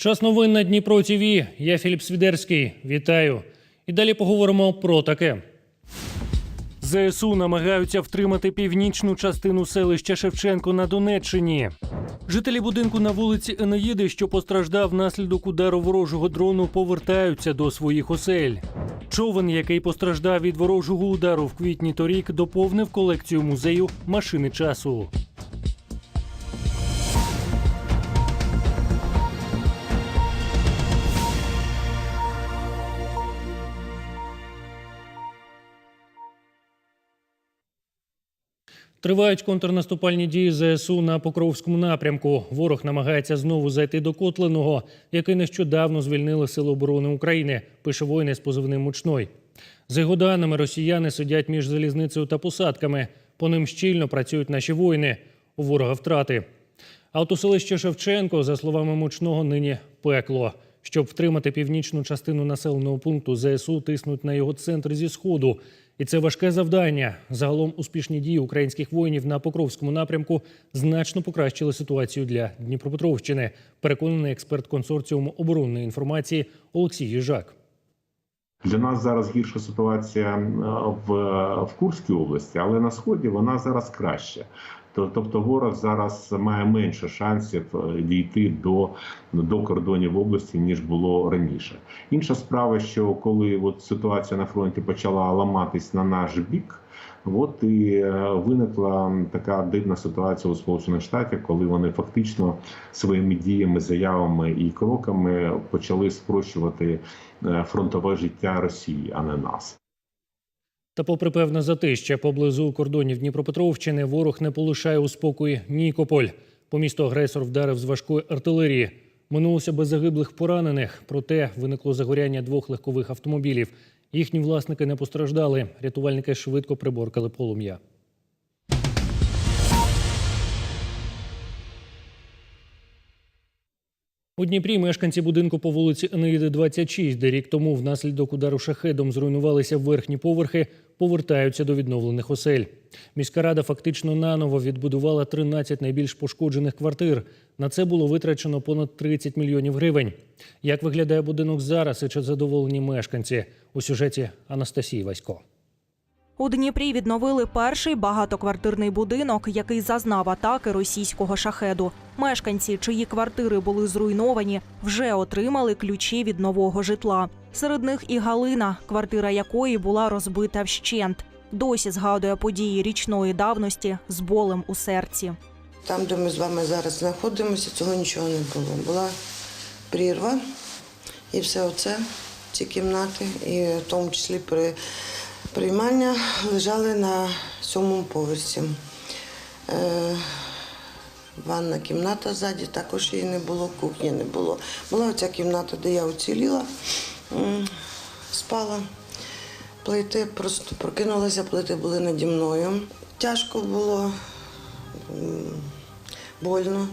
Час новин на Дніпро ТВ. Я Філіп Свідерський. Вітаю. І далі поговоримо про таке. ЗСУ намагаються втримати північну частину селища Шевченко на Донеччині. Жителі будинку на вулиці Енеїди, що постраждав внаслідок удару ворожого дрону, повертаються до своїх осель. Човен, який постраждав від ворожого удару в квітні торік, доповнив колекцію музею машини часу. Тривають контрнаступальні дії ЗСУ на Покровському напрямку. Ворог намагається знову зайти до Котлиного, який нещодавно звільнили Сили оборони України. Пише воїни з позивним мучной. За його даними, росіяни сидять між залізницею та посадками. По ним щільно працюють наші воїни. У ворога втрати. А от у селищі Шевченко, за словами мучного, нині пекло. Щоб втримати північну частину населеного пункту, ЗСУ тиснуть на його центр зі сходу. І це важке завдання. Загалом успішні дії українських воїнів на Покровському напрямку значно покращили ситуацію для Дніпропетровщини. Переконаний експерт консорціуму оборонної інформації Олексій Їжак. Для нас зараз гірша ситуація е, в, в Курській області, але на сході вона зараз краща. То- Тобто ворог зараз має менше шансів е, дійти до, до кордонів області ніж було раніше. Інша справа, що коли от ситуація на фронті почала ламатись на наш бік. От і е, виникла така дивна ситуація у Сполучених Штатах, коли вони фактично своїми діями, заявами і кроками почали спрощувати е, фронтове життя Росії, а не нас. Та, попри певне затище, поблизу кордонів Дніпропетровщини, ворог не полишає у спокої Нікополь. По місту агресор вдарив з важкої артилерії. Минулося без загиблих поранених. Проте виникло загоряння двох легкових автомобілів. Їхні власники не постраждали. Рятувальники швидко приборкали полум'я. У Дніпрі мешканці будинку по вулиці Енеїди 26, де рік тому внаслідок удару шахедом зруйнувалися верхні поверхи, повертаються до відновлених осель. Міська рада фактично наново відбудувала 13 найбільш пошкоджених квартир. На це було витрачено понад 30 мільйонів гривень. Як виглядає будинок зараз і чи задоволені мешканці? У сюжеті Анастасії Васько. У Дніпрі відновили перший багатоквартирний будинок, який зазнав атаки російського шахеду. Мешканці, чиї квартири були зруйновані, вже отримали ключі від нового житла. Серед них і Галина, квартира якої була розбита вщент. Досі згадує події річної давності з болем у серці. Там, де ми з вами зараз знаходимося, цього нічого не було. Була прірва і все оце, ці кімнати, і в тому числі при приймання лежали на сьомому поверсі. Е, ванна кімната ззаді, також її не було, кухні не було. Була оця кімната, де я уціліла, спала. Плити просто прокинулася, плити були наді мною. Тяжко було, больно.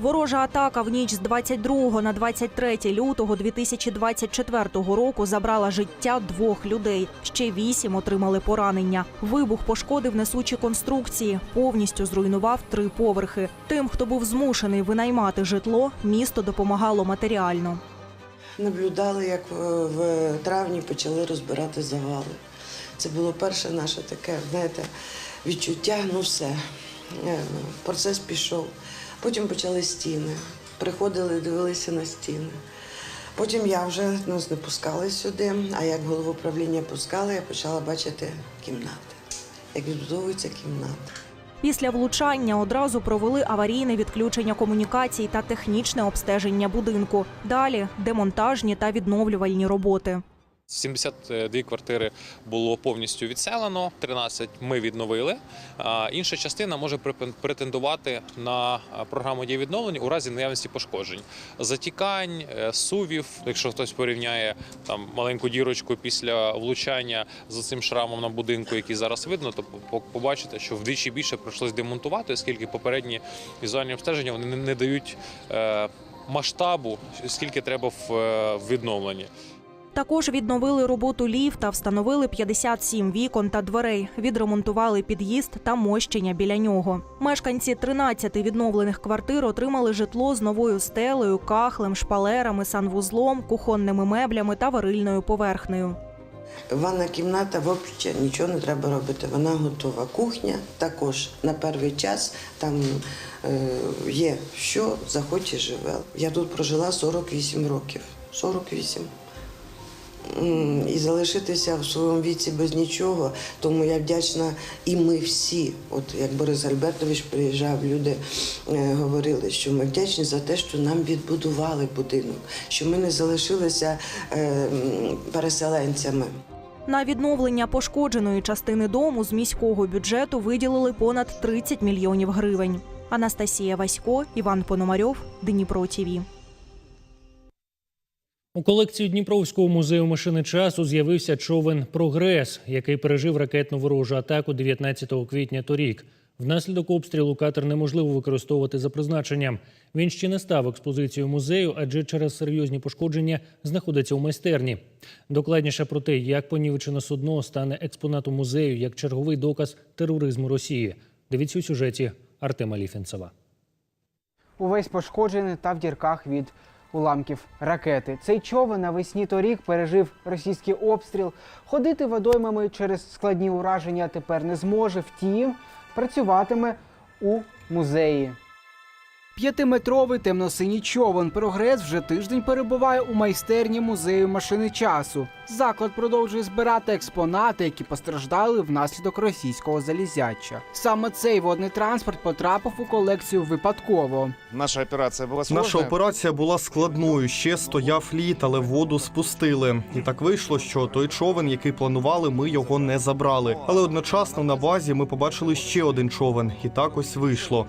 Ворожа атака в ніч з 22 на 23 лютого 2024 року забрала життя двох людей. Ще вісім отримали поранення. Вибух пошкодив несучі конструкції, повністю зруйнував три поверхи. Тим, хто був змушений винаймати житло, місто допомагало матеріально. Наблюдали, як в- в травні почали розбирати завали. Це було перше наше таке, знаєте, відчуття, ну все. Е, Процес пішов. Потім почали стіни. Приходили, дивилися на стіни. Потім я вже нас не пускали сюди, а як голову управління пускали, я почала бачити кімнати, як відбудовуються кімнати. Після влучання одразу провели аварійне відключення комунікацій та технічне обстеження будинку. Далі демонтажні та відновлювальні роботи. 72 квартири було повністю відселено, 13 ми відновили. Інша частина може претендувати на програму дії відновлення у разі наявності пошкоджень, затікань, е, сувів. Якщо хтось порівняє там маленьку дірочку після влучання з цим шрамом на будинку, який зараз видно, то по- побачите, що вдвічі більше прийшлось демонтувати, оскільки попередні візуальні обстеження вони не- дають е, масштабу, скільки треба е, в відновленні. Також відновили роботу ліфта, встановили 57 вікон та дверей, відремонтували під'їзд та мощення біля нього. Мешканці 13 відновлених квартир отримали житло з новою стелею, кахлем, шпалерами, санвузлом, кухонними меблями та варильною поверхнею. Ванна кімната взагалі нічого не треба робити. Вона готова. Кухня також на перший час там е, є що, заходь і живе. Я тут прожила 48 років. 48. І залишитися в своєму віці без нічого, тому я вдячна, і ми всі, от як Борис Альбертович приїжджав, люди е, говорили, що ми вдячні за те, що нам відбудували будинок, що ми не залишилися е, переселенцями. На відновлення пошкодженої частини дому з міського бюджету виділили понад 30 мільйонів гривень. Анастасія Васько, Іван Пономарьов, Дніпро ТІВІ. У колекції Дніпровського музею машини часу з'явився човен Прогрес, який пережив ракетну ворожу атаку 19 квітня торік. Внаслідок обстрілу катер неможливо використовувати за призначенням. Він ще не став експозицією музею, адже через серйозні пошкодження знаходиться у майстерні. Докладніше про те, як понівечене судно стане експонатом музею як черговий доказ тероризму Росії. Дивіться у сюжеті Артема Ліфінцева. увесь пошкоджений та в дірках від уламків ракети. Цей човен навесні торік пережив російський обстріл. Ходити водоймами через складні ураження тепер не зможе. Втім, працюватиме у музеї. П'ятиметровий темно-синій човен прогрес вже тиждень перебуває у майстерні музею машини часу. Заклад продовжує збирати експонати, які постраждали внаслідок російського залізяча. Саме цей водний транспорт потрапив у колекцію випадково. Наша операція була сложна. Наша операція була складною. Ще стояв лід, але воду спустили. І так вийшло, що той човен, який планували, ми його не забрали. Але одночасно на базі ми побачили ще один човен, і так ось вийшло.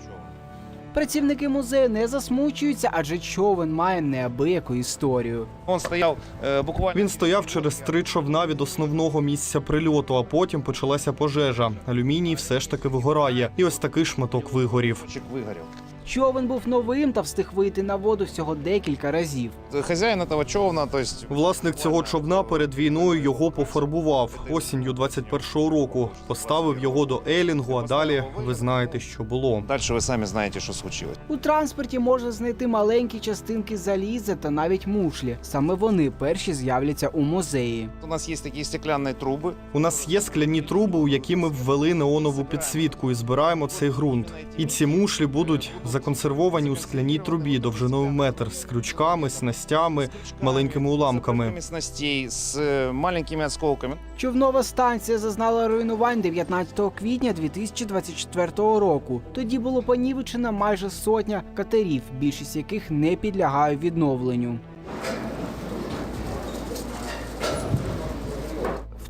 Працівники музею не засмучуються, адже човен має неабияку історію. Он стояв е, буквально Він стояв через три човна від основного місця прильоту, а потім почалася пожежа. Алюміній все ж таки вигорає, і ось такий шматок вигорів. чик вигорів. Човен був новим та встиг вийти на воду всього декілька разів. Хазяїн этого човна, то есть Власник цього човна перед війною його пофарбував осінню 21-го року. Поставив його до елінгу, а далі ви знаєте, що було. далі ви самі знаєте, що случилось. У транспорті можна знайти маленькі частинки заліза та навіть мушлі. Саме вони перші з'являться у музеї. У нас є такі стеклянні труби. У нас є скляні труби, у які ми ввели неонову підсвітку і збираємо цей ґрунт. І ці мушлі будуть законсервовані у скляній трубі довжиною метр з крючками, снастями, маленькими уламками. Снастей, з е, маленькими осколками. Човнова станція зазнала руйнувань 19 квітня 2024 року. Тоді було понівечено майже сотня катерів, більшість яких не підлягає відновленню.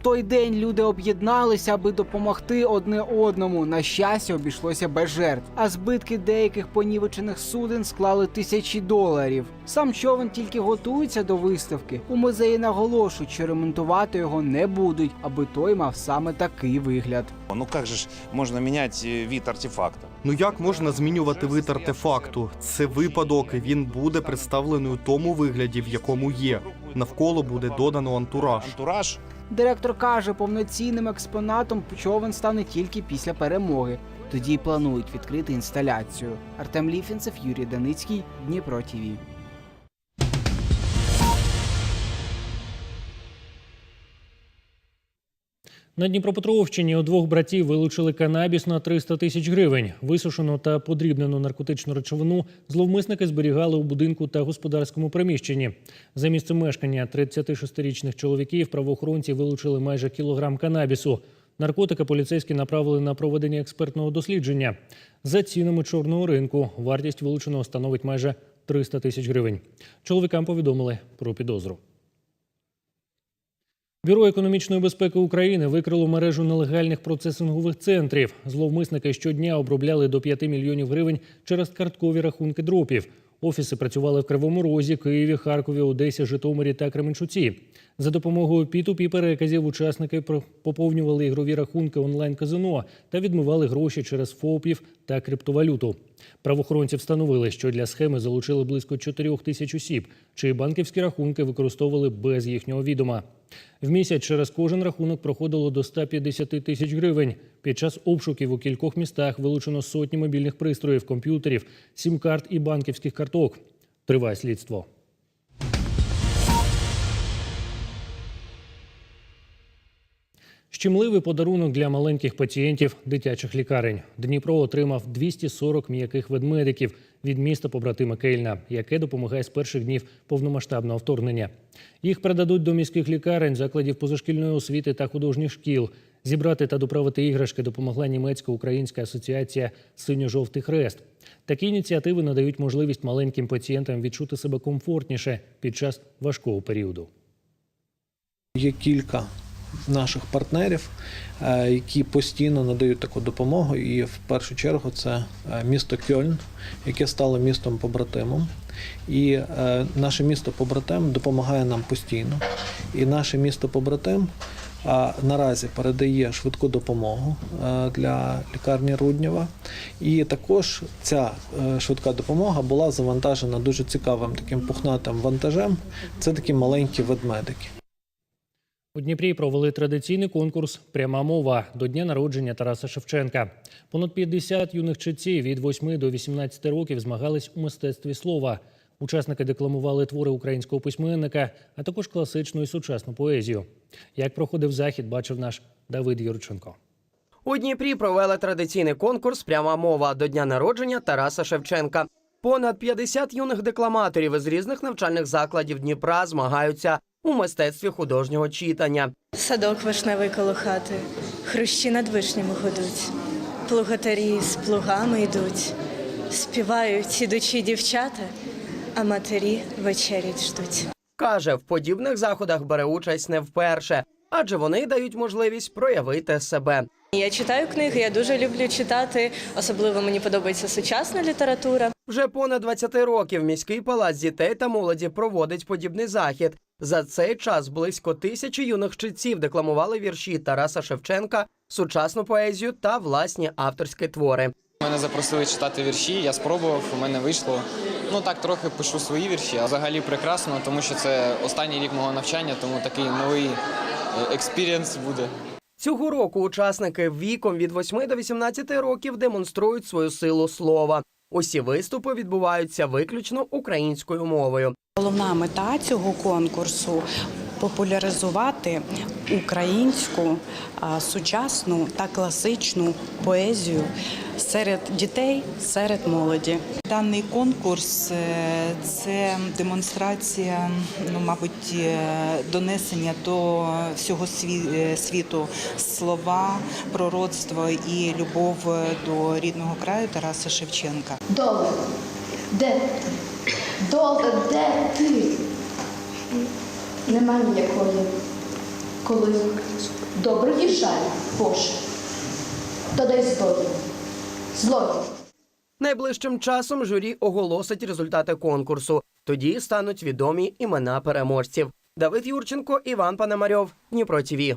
Той день люди об'єдналися, аби допомогти одне одному. На щастя, обійшлося без жертв. А збитки деяких понівечених суден склали тисячі доларів. Сам човен тільки готується до виставки. У музеї наголошують, що ремонтувати його не будуть, аби той мав саме такий вигляд. Ну як же ж можна міняти е, вид артефакта? Ну як можна змінювати вид артефакту? Це випадок, і він буде представлений у тому вигляді, в якому є. Навколо буде додано антураж. Антураж. Директор каже, повноцінним експонатом човен стане тільки після перемоги. Тоді планують відкрити інсталяцію. Артем Ліфінцев, Юрій Даницький, Дніпро ТІВІ. На Дніпропетровщині у двох братів вилучили канабіс на 300 тисяч гривень. Висушену та подрібнену наркотичну речовину зловмисники зберігали у будинку та господарському приміщенні. За місцем мешкання 36-річних чоловіків правоохоронці вилучили майже кілограм канабісу. Наркотики поліцейські направили на проведення експертного дослідження. За цінами чорного ринку вартість вилученого становить майже 300 тисяч гривень. Чоловікам повідомили про підозру. Бюро економічної безпеки України викрило мережу нелегальних процесингових центрів. Зловмисники щодня обробляли до 5 мільйонів гривень через карткові рахунки дропів. Офіси працювали в Кривому Розі, Києві, Харкові, Одесі, Житомирі та Кременчуці. За допомогою P2P переказів учасники поповнювали ігрові рахунки онлайн-казино та відмивали гроші через ФОПів та криптовалюту. Правоохоронці встановили, що для схеми залучили близько 4 тисяч осіб, чиї банківські рахунки використовували без їхнього відома. В місяць через кожен рахунок проходило до 150 тисяч гривень. Під час обшуків у кількох містах вилучено сотні мобільних пристроїв, комп'ютерів, сім-карт і банківських карток. Триває слідство. Щемливий подарунок для маленьких пацієнтів дитячих лікарень. Дніпро отримав 240 м'яких ведмедиків від міста побратима Кельна, яке допомагає з перших днів повномасштабного вторгнення. Їх передадуть до міських лікарень, закладів позашкільної освіти та художніх шкіл. Зібрати та доправити іграшки допомогла німецько-українська асоціація Синьо-жовтий хрест. Такі ініціативи надають можливість маленьким пацієнтам відчути себе комфортніше під час важкого періоду. Є кілька наших партнерів, е, які постійно надають таку допомогу. І в першу чергу це е, місто Кьольн, яке стало містом побратимом. І е, наше місто побратим допомагає нам постійно. І наше місто побратим наразі передає швидку допомогу для лікарні Руднєва. І також ця швидка допомога була завантажена дуже цікавим таким пухнатим вантажем. Це такі маленькі ведмедики. У Дніпрі провели традиційний конкурс Пряма мова до дня народження Тараса Шевченка. Понад 50 юних читців від 8 до 18 років змагались у мистецтві слова. Учасники декламували твори українського письменника, а також класичну і сучасну поезію. Як проходив захід, бачив наш Давид Юрченко. У Дніпрі провели традиційний конкурс Пряма мова до дня народження Тараса Шевченка. Понад 50 юних декламаторів із різних навчальних закладів Дніпра змагаються у мистецтві художнього читання. Садок вишневий коло хати, хрущі над вишнями гудуть, плугатарі з плугами йдуть, співають ідучі дівчата, а матері вечерять ждуть. Каже, в подібних заходах бере участь не вперше, адже вони дають можливість проявити себе. Я читаю книги, я дуже люблю читати. Особливо мені подобається сучасна література. Вже понад 20 років міський палац дітей та молоді проводить подібний захід. За цей час близько тисячі юних читців декламували вірші Тараса Шевченка, сучасну поезію та власні авторські твори. Мене запросили читати вірші, я спробував, у мене вийшло. Ну так трохи пишу свої вірші, а взагалі прекрасно, тому що це останній рік мого навчання, тому такий новий е, експірієнс буде. Цього року учасники віком від 8 до 18 років демонструють свою силу слова. Усі виступи відбуваються виключно українською мовою. Головна мета цього конкурсу популяризувати українську сучасну та класичну поезію серед дітей, серед молоді. Даний конкурс е, це демонстрація, ну мабуть, е, донесення до всього е, світу слова, пророцтво і любов до рідного краю Тараса Шевченка. Доле, де ти? Де ти? Нема ніякої. Коли і жаль, Боже, то дай злодій. Злодій. Найближчим часом журі оголосить результати конкурсу. Тоді стануть відомі імена переможців. Давид Юрченко, Іван Пономарьов, Дніпро ТІВІ.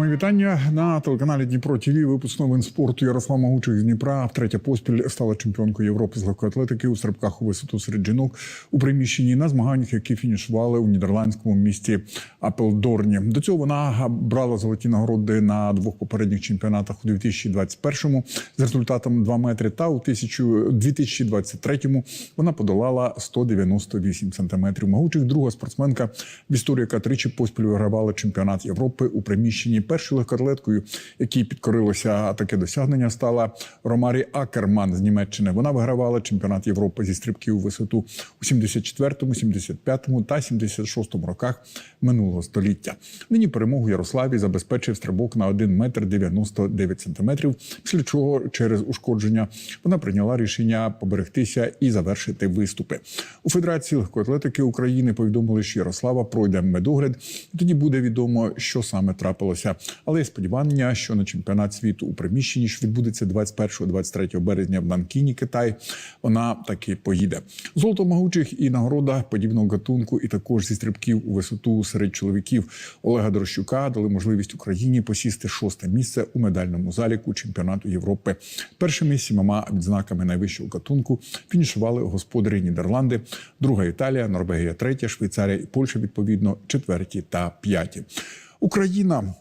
Мої вітання на телеканалі Дніпро ТВ. Випуск новин спорту Ярослав Магучих з Дніпра. Втретє поспіль стала чемпіонкою Європи з легкої атлетики у стрибках у висоту серед жінок у приміщенні на змаганнях, які фінішували у нідерландському місті Апелдорні. До цього вона брала золоті нагороди на двох попередніх чемпіонатах у 2021-му з результатом 2 метри. Та у 1000 2023-му вона подолала 198 сантиметрів. Магучих друга спортсменка в історії, яка тричі поспіль вигравала чемпіонат Європи у приміщенні. Першою легкоатлеткою, якій підкорилося таке досягнення, стала Ромарі Акерман з Німеччини. Вона вигравала чемпіонат Європи зі стрибків у висоту у 74-му, 75-му та 76-му роках минулого століття. Нині перемогу Ярославі забезпечив стрибок на 1 метр 99 сантиметрів. Після чого через ушкодження вона прийняла рішення поберегтися і завершити виступи. У Федерації легкої атлетики України повідомили, що Ярослава пройде медогляд. Тоді буде відомо, що саме трапилося. Але є сподівання, що на чемпіонат світу у приміщенні, що відбудеться 21-23 березня в Нанкіні, Китай, вона таки поїде. Золото могучих і нагорода подібного гатунку, і також зі стрибків у висоту серед чоловіків Олега Дорощука дали можливість Україні посісти шосте місце у медальному заліку чемпіонату Європи. Першими сімома відзнаками найвищого гатунку фінішували господарі Нідерланди, друга Італія, Норвегія, третя, Швейцарія і Польща відповідно четверті та п'яті. Україна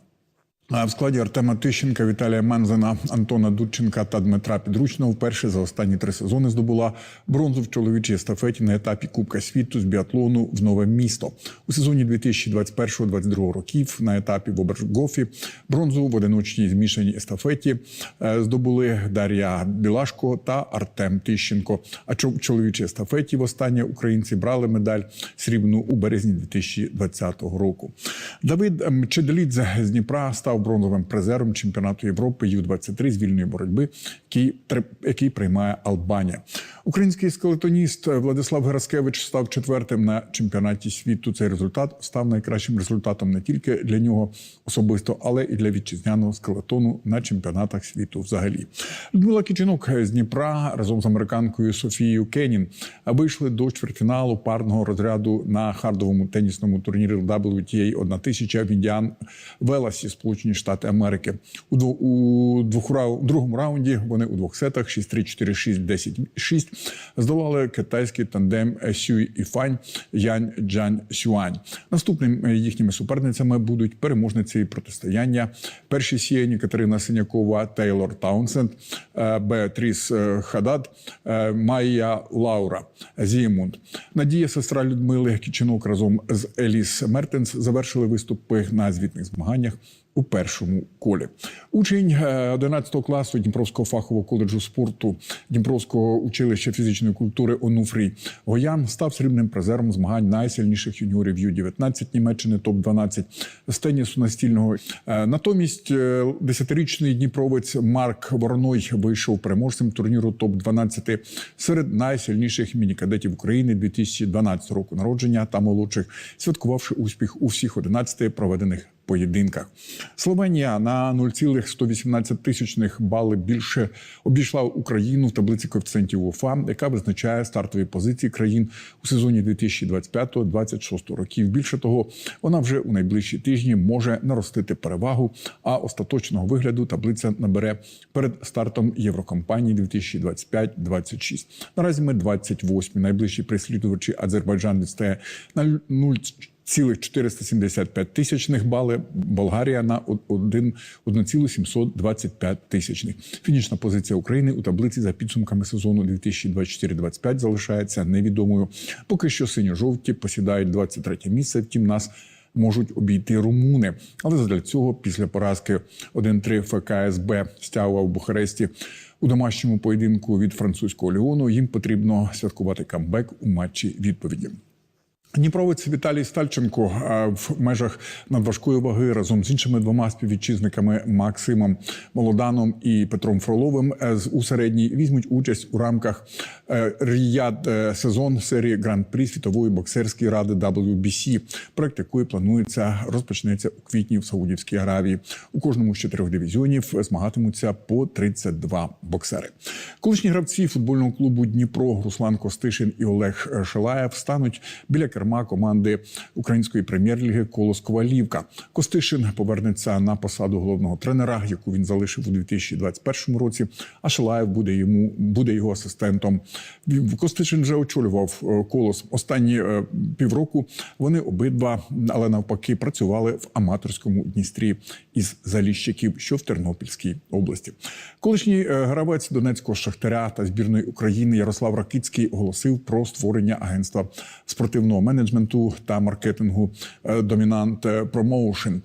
в складі Артема Тищенка, Віталія Мензена, Антона Дудченка та Дмитра Підручного вперше за останні три сезони здобула бронзу в чоловічій естафеті на етапі Кубка світу з біатлону в нове місто у сезоні 2021-2022 років. На етапі в Обергофі бронзу в одиночній змішаній естафеті е, здобули Дар'я Білашко та Артем Тищенко. А в чоловічій естафеті востаннє українці брали медаль срібну у березні 2020 року. Давид Чеделідзе з Дніпра став бронзовим призером чемпіонату Європи Ю-23 з вільної боротьби, який, який приймає Албанія. Український скелетоніст Владислав Гераскевич став четвертим на чемпіонаті світу. Цей результат став найкращим результатом не тільки для нього особисто, але і для вітчизняного скелетону на чемпіонатах світу взагалі. Людмила Кичинок з Дніпра разом з американкою Софією Кенін вийшли до чвертьфіналу парного розряду на хардовому тенісному турнірі WTA 1000 в Індіан Веласі, Сполучені Штати Америки. У, у двох рау- другому раунді вони у двох сетах 6-3, 4-6, 10-6 здолали китайський тандем Сюй Іфань Янь Джан Сюань. Наступними їхніми суперницями будуть переможниці протистояння. Перші сіяні Катерина Синякова, Тейлор Таунсенд, е, Беатріс е, Хадад, е, Майя Лаура Зіємунд. Надія, сестра Людмили Кічинок разом з Еліс Мертенс завершили виступи на звітних змаганнях у першому колі. Учень е, 11 класу Дніпровського фахового коледжу спорту Дніпровського училища фізичної культури Онуфрій Гоян став срібним призером змагань найсильніших юніорів Ю-19 Німеччини топ-12 з тенісу настільного. Е, Натомість е, 10-річний дніпровець Марк Вороной вийшов переможцем турніру топ-12 серед найсильніших мінікадетів України 2012 року народження та молодших, святкувавши успіх у всіх 11 проведених поєдинках. Словенія на 0,118 тисячних бали більше обійшла Україну в таблиці коефіцієнтів УФА, яка визначає стартові позиції країн у сезоні 2025-2026 років. Більше того, вона вже у найближчі тижні може наростити перевагу, а остаточного вигляду таблиця набере перед стартом Єврокомпанії 2025-26. Наразі ми 28 Найближчі прислідувачі Азербайджан відстає на 0 цілих 475 тисячних бали, Болгарія на 1 1,725 тисячних. Фінішна позиція України у таблиці за підсумками сезону 2024-25 залишається невідомою. Поки що синьо-жовті посідають 23 місце. Втім, нас можуть обійти румуни. Але задля цього після поразки 1-3 ФКСБ Стяуа в Бухаресті у домашньому поєдинку від французького Ліону їм потрібно святкувати камбек у матчі відповіді. Дніпровець Віталій Стальченко е, в межах надважкої ваги разом з іншими двома співвітчизниками Максимом Молоданом і Петром Фроловим е, з у середній візьмуть участь у рамках е, Ріяд сезон серії Гран-прі світової боксерської ради WBC, проект якої планується розпочнеться у квітні в Саудівській Аравії. У кожному з чотирьох дивізіонів змагатимуться по 32 боксери. Колишні гравці футбольного клубу Дніпро Руслан Костишин і Олег Шалаєв стануть біля керма команди української прем'єр-ліги Колос Ковалівка. Костишин повернеться на посаду головного тренера, яку він залишив у 2021 році. А Шалаєв буде йому буде його асистентом. Костишин вже очолював е, колос останні е, півроку. Вони обидва, але навпаки, працювали в аматорському Дністрі із Заліщиків, що в Тернопільській області. Колишній е, гравець Донецького шахтаря та збірної України Ярослав Ракицький оголосив про створення агентства спортивного менеджменту та маркетингу е, Домінант Промоушен.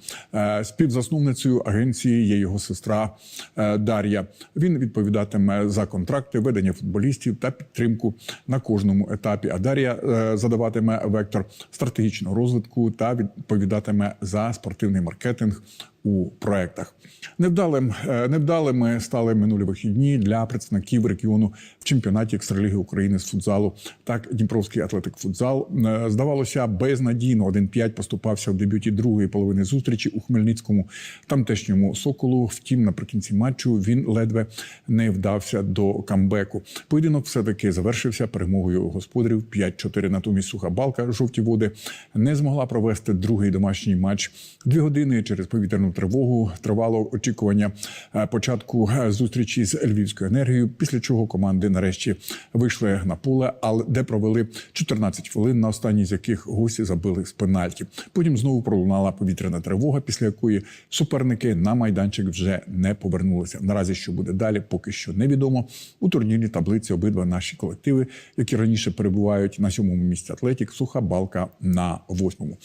Співзасновницею агенції є його сестра е, Дар'я. Він відповідатиме за контракти, ведення футболістів та підтримку на кожному етапі. А Дар'я е, задаватиме вектор стратегічного розвитку та відповідатиме за спортивний маркетинг у проектах. Невдалим е, невдалими стали минулі вихідні для представників регіону в чемпіонаті екстраліги України з футзалу. Так, Дніпровський атлетик футзал е, здавалося безнадійно. 1-5 поступався в дебюті другої половини зустрічі у Хмельницькому тамтешньому соколу. Втім, наприкінці матчу він ледве не вдався до камбеку. Поєдинок все таки завершився перемогою господарів 5-4. Натомість суха балка жовті води не змогла провести другий домашній матч. Дві години через повітряну тривогу тривало очікування е, початку е, зустрічі з Львівською енергією. Після чого команди нарешті вийшли на поле, але де провели 14 хвилин, на останній з яких гості забили з пенальті. Потім знову пролунала повітряна тривога, після якої суперники на майданчик вже не повернулися. Наразі що буде далі, поки що невідомо. У турнірній таблиці обидва наші колективи, які раніше перебувають на сьомому місці Атлетік, суха балка на восьмому.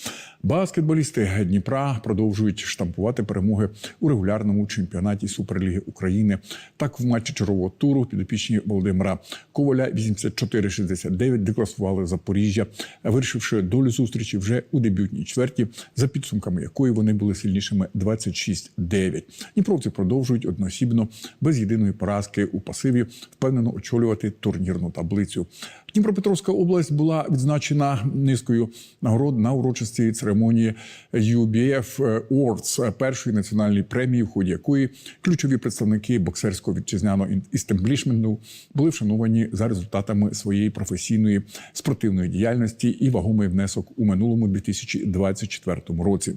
Баскетболісти Дніпра продовжують штампувати перемоги у регулярному чемпіонаті Суперліги України. Так, в матчі чергового туру підопічні Володимира Коваля 84-69 декласували Запоріжжя, вирішивши долю зустрічі вже у дебютній чверті, за підсумками якої вони були сильнішими 26-9. Дніпровці продовжують одноосібно без єдиної поразки у пасиві впевнено очолювати турнірну таблицю. Дніпропетровська область була відзначена низкою нагород на урочистій церемонії UBF Awards, першої національної премії, в ході якої ключові представники боксерського вітчизняного істемблішменту були вшановані за результатами своєї професійної спортивної діяльності і вагомий внесок у минулому 2024 році.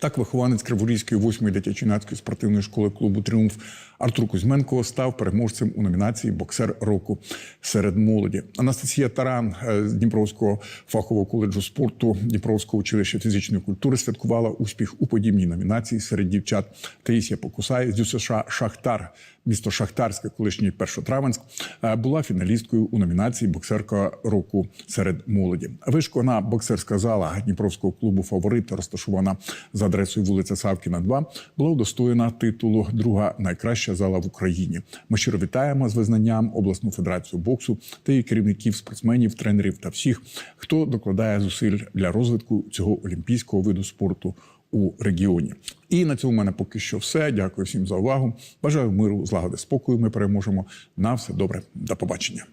Так, вихованець Криворізької 8-ї дитячо-юнацької спортивної школи клубу Тріумф Артур Кузьменко став переможцем у номінації Боксер року серед молоді. Анастасія Таран е, з Дніпровського фахового коледжу спорту Дніпровського училища фізичної культури святкувала успіх у подібній номінації серед дівчат. Таїсія Покусай з ДЮСШ Шахтар, місто Шахтарське, колишній Першотравенськ, е, була фіналісткою у номінації Боксерка року серед молоді. Вишкона боксерська зала Дніпровського клубу Фаворит розташована за адресою вулиця Савкіна, 2, була удостоєна титулу Друга найкраща зала в Україні. Ми щиро вітаємо з визнанням обласну федерацію боксу та її керівників, спортсменів, тренерів та всіх, хто докладає зусиль для розвитку цього олімпійського виду спорту. У регіоні і на цьому в мене поки що все. Дякую всім за увагу. Бажаю миру, злагоди, спокою. Ми переможемо. На все добре. До побачення.